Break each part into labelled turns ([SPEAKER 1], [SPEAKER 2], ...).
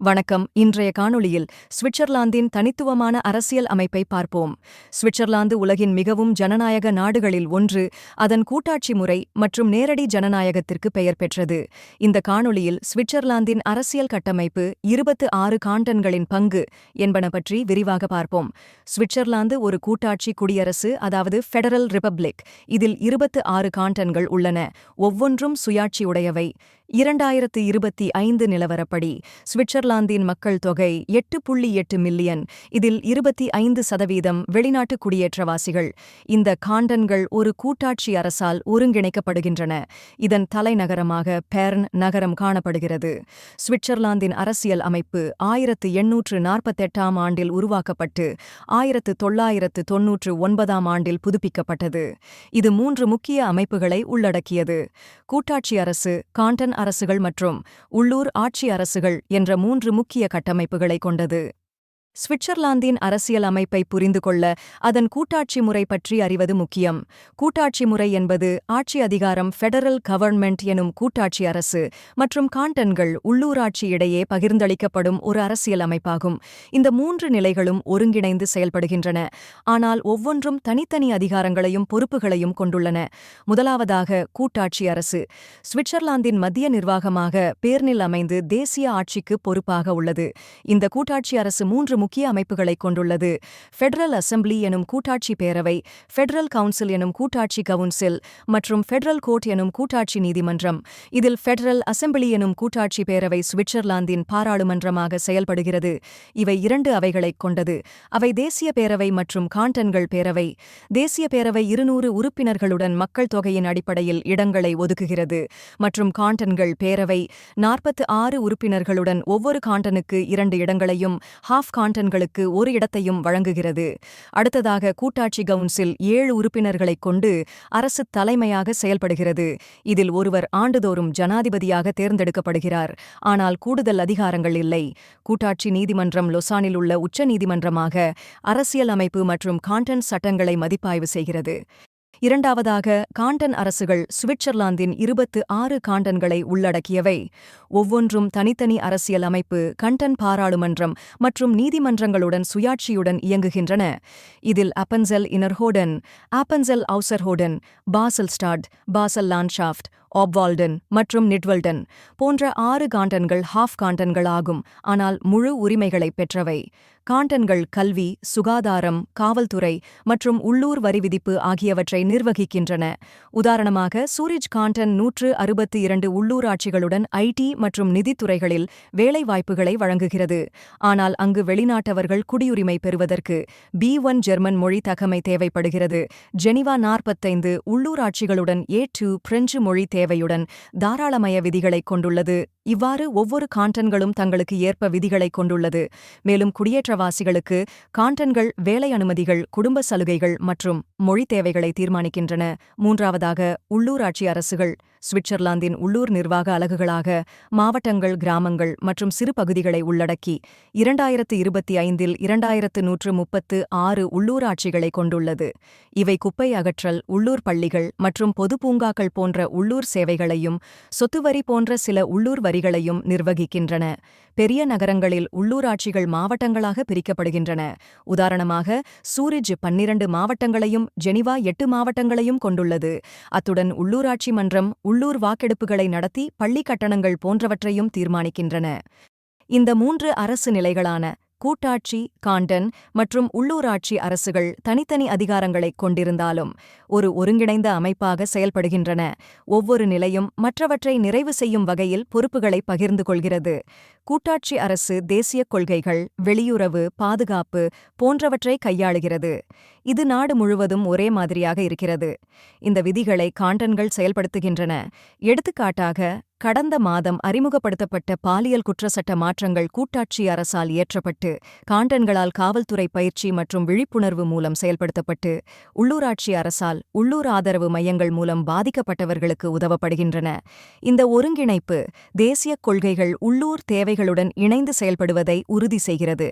[SPEAKER 1] வணக்கம். இன்றைய காணொளியில் சுவிட்சர்லாந்தின் தனித்துவமான அரசியல் அமைப்பை பார்ப்போம். சுவிட்சர்லாந்து உலகின் மிகவும் ஜனநாயக நாடுகளில் ஒன்று அதன் கூட்டாட்சி முறை மற்றும் நேரடி ஜனநாயகத்திற்கு பெயர் பெற்றது. இந்த காணொளியில் சுவிட்சர்லாந்தின் அரசியல் கட்டமைப்பு இருபத்து ஆறு காண்டன்களின் பங்கு என்பன பற்றி விரிவாக பார்ப்போம். சுவிட்சர்லாந்து ஒரு கூட்டாட்சி குடியரசு அதாவது ஃபெடரல் ரிபப்ளிக் இதில் இருபத்து ஆறு காண்டன்கள் உள்ளன. ஒவ்வொன்றும் சுயாட்சியுடையவை. இரண்டாயிரத்து இருபத்தி ஐந்து நிலவரப்படி நெதர்லாந்தின் மக்கள் தொகை எட்டு புள்ளி எட்டு மில்லியன். இதில் இருபத்தி ஐந்து சதவீதம் வெளிநாட்டு குடியேற்றவாசிகள். இந்த காண்டன்கள் ஒரு கூட்டாட்சி அரசால் ஒருங்கிணைக்கப்படுகின்றன. இதன் தலைநகரமாக பேர்ன் நகரம் காணப்படுகிறது. சுவிட்சர்லாந்தின் அரசியல் அமைப்பு ஆயிரத்து எண்ணூற்று நாற்பத்தெட்டாம் ஆண்டில் உருவாக்கப்பட்டு ஆயிரத்து தொள்ளாயிரத்து தொன்னூற்று ஒன்பதாம் ஆண்டில் புதுப்பிக்கப்பட்டது. இது மூன்று முக்கிய அமைப்புகளை உள்ளடக்கியது. கூட்டாட்சி அரசு காண்டன் அரசுகள் மற்றும் உள்ளூர் ஆட்சி அரசுகள் என்ற மூன்று முக்கிய கட்டமைப்புகளை கொண்டது. சுவிட்சர்லாந்தின் அரசியல் அமைப்பை புரிந்து கொள்ள அதன் கூட்டாட்சி முறை பற்றி அறிவது முக்கியம். கூட்டாட்சி முறை என்பது ஆட்சி அதிகாரம் ஃபெடரல் கவர்ன்மெண்ட் எனும் கூட்டாட்சி அரசு மற்றும் காண்டன்கள் உள்ளூராட்சி இடையே பகிர்ந்தளிக்கப்படும் ஒரு அரசியல் அமைப்பாகும். இந்த மூன்று நிலைகளும் ஒருங்கிணைந்து செயல்படுகின்றன. ஆனால் ஒவ்வொன்றும் தனித்தனி அதிகாரங்களையும் பொறுப்புகளையும் கொண்டுள்ளன. முதலாவதாக கூட்டாட்சி அரசு. சுவிட்சர்லாந்தின் மத்திய நிர்வாகமாக பேர்னில் அமைந்து தேசிய ஆட்சிக்கு பொறுப்பாக உள்ளது. இந்த கூட்டாட்சி அரசு மூன்று முக்கிய அமைப்புகளை கொண்டுள்ளது. ஃபெடரல் அசெம்பிளி எனும் கூட்டாட்சி பேரவை ஃபெடரல் கவுன்சில் எனும் கூட்டாட்சி கவுன்சில் மற்றும் ஃபெடரல் கோர்ட் எனும் கூட்டாட்சி நீதிமன்றம். இதில் ஃபெடரல் அசெம்பிளி எனும் கூட்டாட்சி பேரவை சுவிட்சர்லாந்தின் பாராளுமன்றமாக செயல்படுகிறது. இவை இரண்டு அவைகளைக் கொண்டது. அவை தேசிய பேரவை மற்றும் காண்டன்கள் பேரவை. தேசிய பேரவை இருநூறு உறுப்பினர்களுடன் மக்கள் தொகையின் அடிப்படையில் இடங்களை ஒதுக்குகிறது. மற்றும் காண்டன்கள் பேரவை நாற்பத்து ஆறு உறுப்பினர்களுடன் ஒவ்வொரு காண்டனுக்கு இரண்டு இடங்களையும் ஹாஃப் காண்டன்களுக்கு ஒரு இடத்தையும் வழங்குகிறது. அடுத்ததாக கூட்டாட்சி கவுன்சில் ஏழு உறுப்பினர்களைக் கொண்டு அரசு தலைமையாக செயல்படுகிறது. இதில் ஒருவர் ஆண்டுதோறும் ஜனாதிபதியாக தேர்ந்தெடுக்கப்படுகிறார். ஆனால் கூடுதல் அதிகாரங்கள் இல்லை. கூட்டாட்சி நீதிமன்றம் லொசானில் உள்ள உச்ச நீதிமன்றமாக அரசியல் அமைப்பு மற்றும் கான்டென்ட் சட்டங்களை மதிப்பாய்வு செய்கிறது. இரண்டாவதாக காண்டன் அரசுகள் சுவிட்சர்லாந்தின் இருபத்து ஆறு காண்டன்களை உள்ளடக்கியவை. ஒவ்வொன்றும் தனித்தனி அரசியல் அமைப்பு கண்டன் பாராளுமன்றம் மற்றும் நீதிமன்றங்களுடன் சுயாட்சியுடன் இயங்குகின்றன. இதில் Appenzell Innerrhoden Appenzell Ausserrhoden Basel Stadt Basel Landschaft Obwalden மற்றும் நிட்வல்டன் போன்ற ஆறு காண்டன்கள் ஹாஃப் காண்டன்கள் ஆகும் ஆனால் முழு உரிமைகளை பெற்றவை. காண்டன்கள் கல்வி சுகாதாரம் காவல்துறை மற்றும் உள்ளூர் வரி விதிப்பு ஆகியவற்றை நிர்வகிக்கின்றன. உதாரணமாக சூரிஜ் காண்டன் நூற்று அறுபத்தி இரண்டு உள்ளூராட்சிகளுடன் ஐடி மற்றும் நிதித்துறைகளில் வேலைவாய்ப்புகளை வழங்குகிறது. ஆனால் அங்கு வெளிநாட்டவர்கள் குடியுரிமை பெறுவதற்கு பி ஒன் ஜெர்மன் மொழி தகமை தேவைப்படுகிறது. ஜெனிவா நாற்பத்தைந்து உள்ளூராட்சிகளுடன் ஏ டூ பிரெஞ்சு மொழி தேவையுடன் தாராளமய விதிகளைக் கொண்டுள்ளது. இவ்வாறு ஒவ்வொரு காண்டன்களும் தங்களுக்கு ஏற்ப விதிகளைக் கொண்டுள்ளது. மேலும் குடியேற்றவாசிகளுக்கு காண்டன்கள் வேலை அனுமதிகள் குடும்ப சலுகைகள் மற்றும் மொழி தேவைகளை தீர்மானிக்கின்றன. மூன்றாவதாக உள்ளூராட்சி அரசுகள் சுவிட்சர்லாந்தின் உள்ளூர் நிர்வாக அலகுகளாக மாவட்டங்கள் கிராமங்கள் மற்றும் சிறு பகுதிகளை உள்ளடக்கி இரண்டாயிரத்து இருபத்தி ஐந்தில் இரண்டாயிரத்து நூற்று முப்பத்து ஆறு உள்ளூராட்சிகளை கொண்டுள்ளது. இவை குப்பை அகற்றல் உள்ளூர் பள்ளிகள் மற்றும் பொது பூங்காக்கள் போன்ற உள்ளூர் சேவைகளையும் சொத்துவரி போன்ற சில உள்ளூர் வரி வரிகளையும் நிர்வகிக்கின்றன. பெரிய நகரங்களில் உள்ளூராட்சிகள் மாவட்டங்களாக பிரிக்கப்படுகின்றன. உதாரணமாக சூரிஜ் பன்னிரண்டு மாவட்டங்களையும் ஜெனிவா எட்டு மாவட்டங்களையும் கொண்டுள்ளது. அத்துடன் உள்ளூராட்சி மன்றம் உள்ளூர் வாக்கெடுப்புகளை நடத்தி பள்ளி கட்டணங்கள் போன்றவற்றையும் தீர்மானிக்கின்றன. இந்த மூன்று அரசு நிலைகளான கூட்டாட்சி காண்டன் மற்றும் உள்ளூராட்சி அரசுகள் தனித்தனி அதிகாரங்களைக் கொண்டிருந்தாலும் ஒரு ஒருங்கிணைந்த அமைப்பாக செயல்படுகின்றன. ஒவ்வொரு நிலையும் மற்றவற்றை நிறைவு செய்யும் வகையில் பொறுப்புகளை பகிர்ந்து கொள்கிறது. கூட்டாட்சி அரசு தேசிய கொள்கைகள் வெளியுறவு பாதுகாப்பு போன்றவற்றை கையாளுகிறது. இது நாடு முழுவதும் ஒரே மாதிரியாக இருக்கிறது. இந்த விதிகளை காண்டன்கள் செயல்படுத்துகின்றன. எடுத்துக்காட்டாக கடந்த மாதம் அறிமுகப்படுத்தப்பட்ட பாலியல் குற்றச்சட்ட மாற்றங்கள் கூட்டாட்சி அரசால் இயற்றப்பட்டு காண்டன்களால் காவல்துறை பயிற்சி மற்றும் விழிப்புணர்வு மூலம் செயல்படுத்தப்பட்டு உள்ளூராட்சி அரசால் உள்ளூர் ஆதரவு மையங்கள் மூலம் பாதிக்கப்பட்டவர்களுக்கு உதவப்படுகின்றன. இந்த ஒருங்கிணைப்பு தேசிய கொள்கைகள் உள்ளூர் தேவைகளுடன் இணைந்து செயல்படுவதை உறுதி செய்கிறது.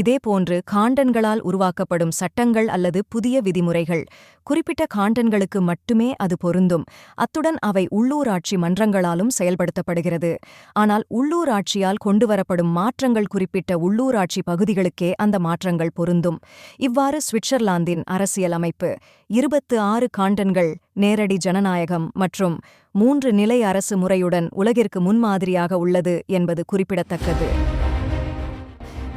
[SPEAKER 1] இதேபோன்று காண்டன்களால் உருவாக்கப்படும் சட்டங்கள் அல்லது புதிய விதிமுறைகள். குறிப்பிட்ட காண்டன்களுக்கு மட்டுமே அது பொருந்தும். அத்துடன் அவை உள்ளூராட்சி மன்றங்களாலும் செயல்படுத்தப்படுகிறது. ஆனால் உள்ளூராட்சியால் கொண்டுவரப்படும் மாற்றங்கள் குறிப்பிட்ட உள்ளூராட்சி பகுதிகளுக்கே அந்த மாற்றங்கள் பொருந்தும். இவ்வாறு சுவிட்சர்லாந்தின் அரசியல் அமைப்பு இருபத்து ஆறு காண்டன்கள் நேரடி ஜனநாயகம் மற்றும் மூன்று நிலை அரசு முறையுடன் உலகிற்கு முன்மாதிரியாக உள்ளது என்பது குறிப்பிடத்தக்கது.